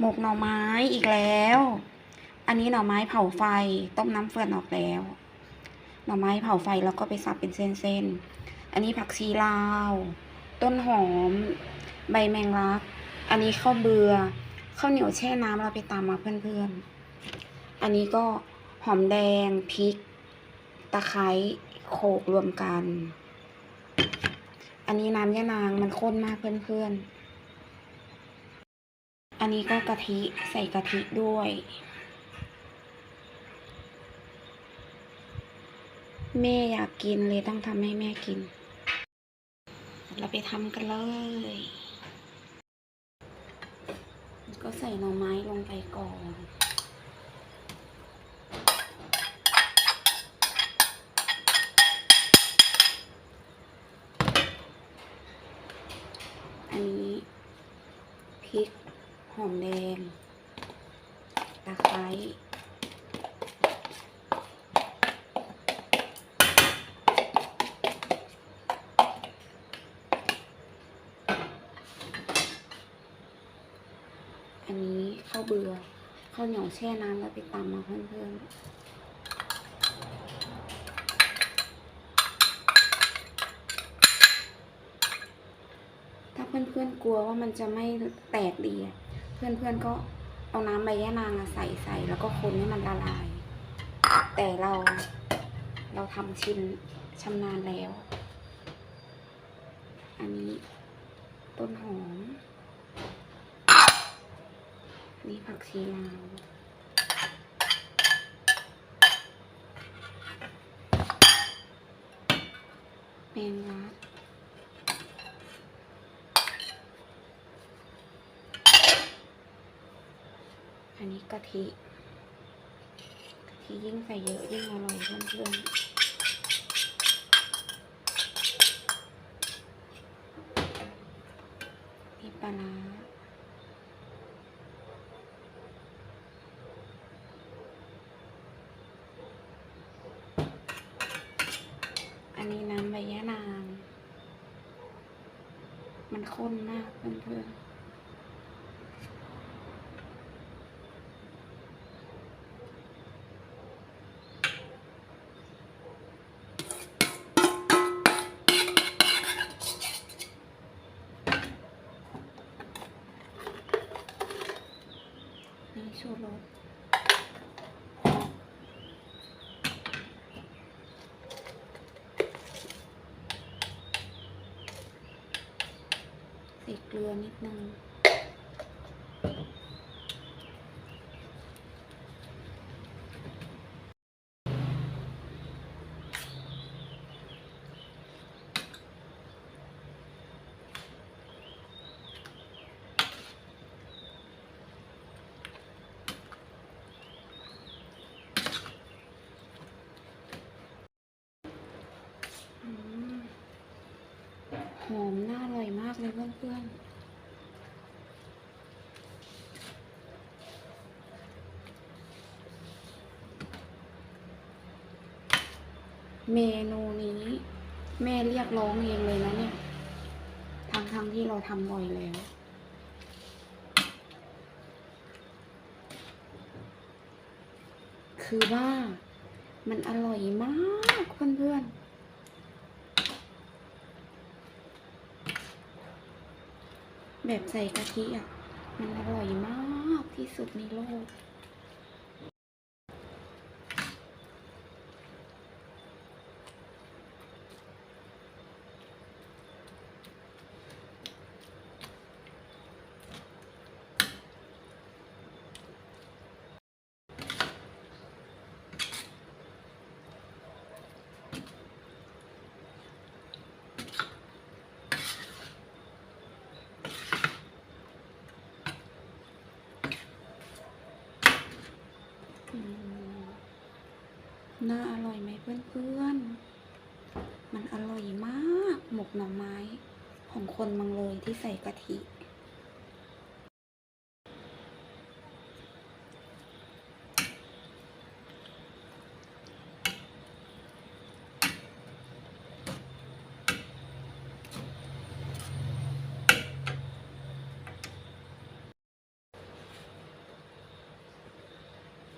หมกหน่อไม้อีกแล้ว อันนี้หน่อไม้เผาไฟต้มน้ำเฟือนออกแล้ว หน่อไม้เผาไฟแล้วก็ไปสับเป็นเส้นๆ อันนี้ผักชีลาว ต้นหอม ใบแมงลัก อันนี้ข้าวเบือข้าวเหนียวแช่น้ำเราไปตามมาเพื่อนๆ อันนี้ก็หอมแดงพริก ตะไคร้โขลกรวมกัน อันนี้น้ำยะนางมันข้นมากเพื่อนๆ อันนี้ก็กะทิใส่กะทิด้วย แม่อยากกินเลยต้องทำให้แม่กิน เราไปทำกันเลย ก็ใส่หน่อไม้ลงไปก่อนอันนี้พริก หอมแดง ตะไคร้อันนี้ข้าวเบือข้าวเหนียวแช่น้ำแล้วไปตำมาเพื่อนๆถ้าเพื่อนๆกลัวว่ามันจะไม่แตกดีอะ เพื่อนๆก็เอาน้ำใบยะนางอะใส่ใส่แล้วก็คนให้มันละลาย แต่เราเราทำชินชำนาญแล้ว อันนี้ต้นหอม อันนี้ผักชีลาวแมงลัก อันนี้กะทิกะทิยิ่งใส่เยอะยิ่งอร่อยเพื่อนๆนี่ปลาร้าอันนี้น้ำใบยะนาง มันข้นมากเพื่อนๆนี่ ชูรสใส่เกลือนิดนึง หอมน่าอร่อยมากเลยเพื่อนๆเมนูนี้ แม่เรียกร้องเองเลยนะเนี่ยทั้งทางที่เราทำบ่อยแล้ว คือว่ามันอร่อยมากเพื่อนๆ แบบใส่กะทิอะ มันอร่อยมากที่สุดในโลก อืม น่าอร่อยไหมเพื่อนๆ มันอร่อยมาก หมกหน่อไม้ของคนมังเลยที่ใส่กะทิ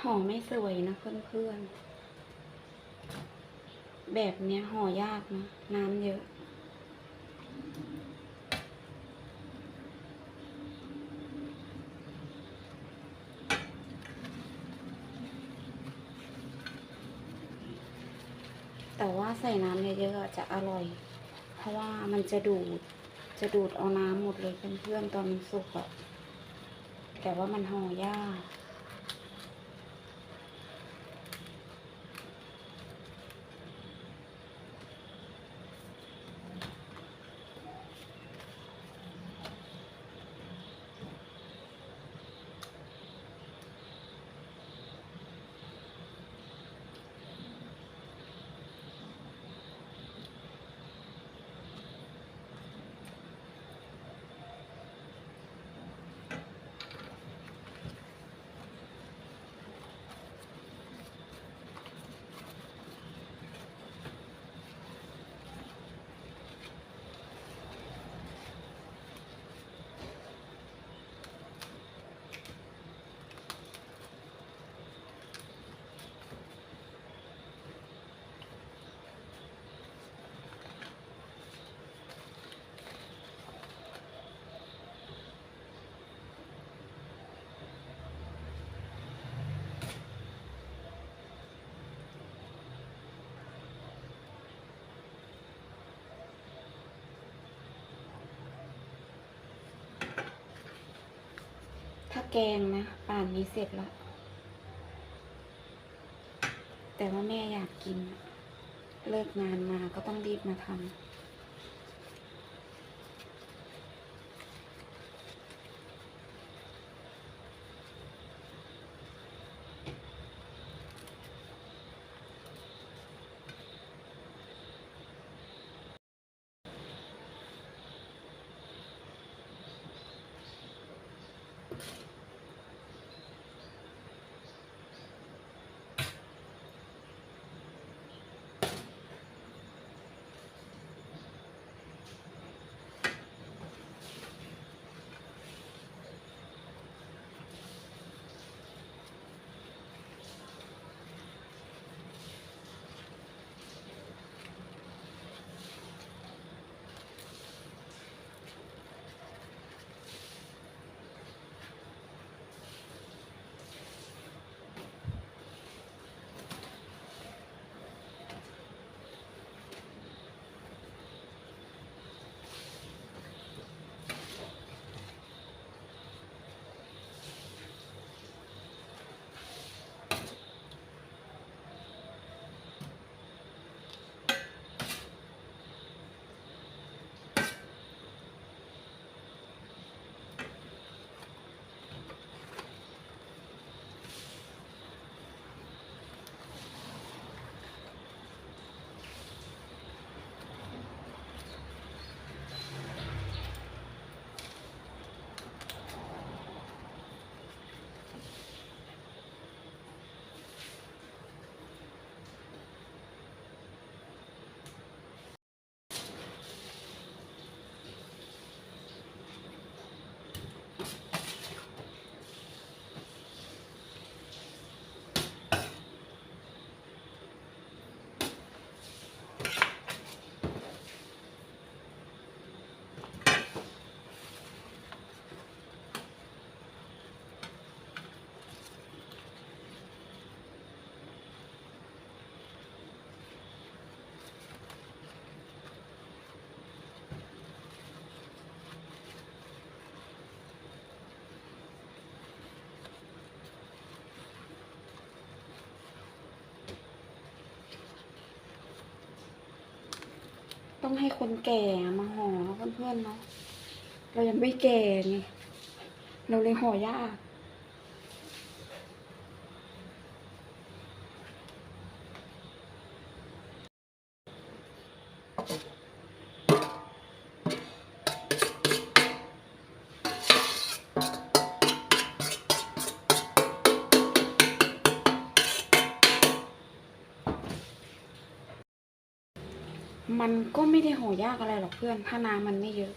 ห่อไม่สวยนะเพื่อนๆ แบบเนี้ยห่อยากนะน้ำเยอะ แต่ว่าใส่น้ำเยอะๆอะจะอร่อย เพราะว่ามันจะดูด จะดูดเอาน้ำหมดเลยเพื่อนๆตอนมันสุกอะแต่ว่ามันห่อยาก แกงนะ ป่านนี้เสร็จแล้ว แต่ว่าแม่อยากกิน เลิกงานมาก็ต้องรีบมาทำ ต้องให้คนแก่มาห่อเนาะเพื่อนๆเนาะเรายังไม่แก่ไงเราเลยห่อยาก มันก็ไม่ได้ห่อยากอะไรหรอกเพื่อน ถ้าน้ำมันไม่เยอะ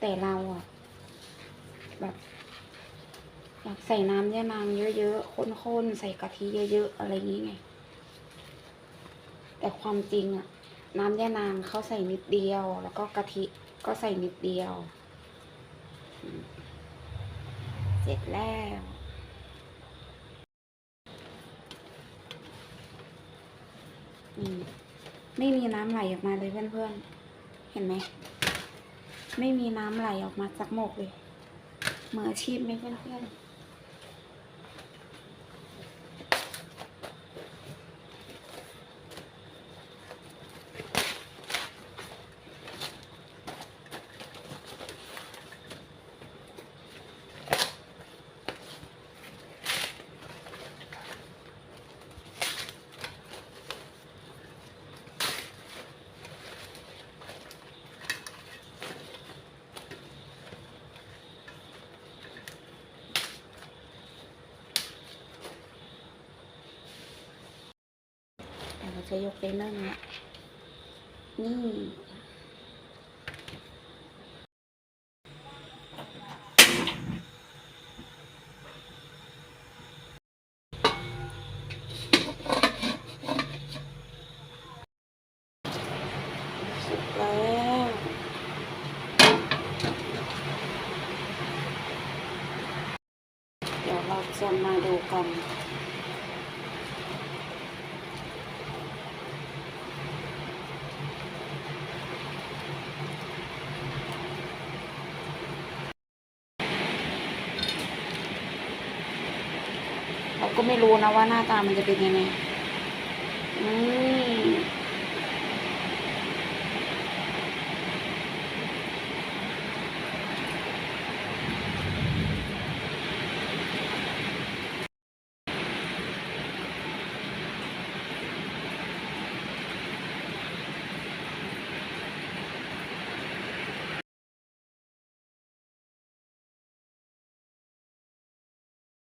แต่เราอะแบบอยากใส่น้ำยานางเยอะๆข้นๆใส่กะทิเยอะๆอะไรอย่างงี้ไง แต่ความจริงอะน้ำยานางเขาใส่นิดเดียว แล้วก็กะทิก็ใส่นิดเดียว เสร็จแล้วนี่ ไม่มีน้ำไหลออกมาเลยเพื่อนๆ เห็นไหม ไม่มีน้ำไหลออกมาจากหมกเลยมืออาชีพไหมเพื่อนๆ จะยกไปนึ่งละนี่แล้วเดี๋ยวเราจะมาดูกัน ก็ไม่รู้นะว่าหน้าตามันจะเป็นยังไง อืม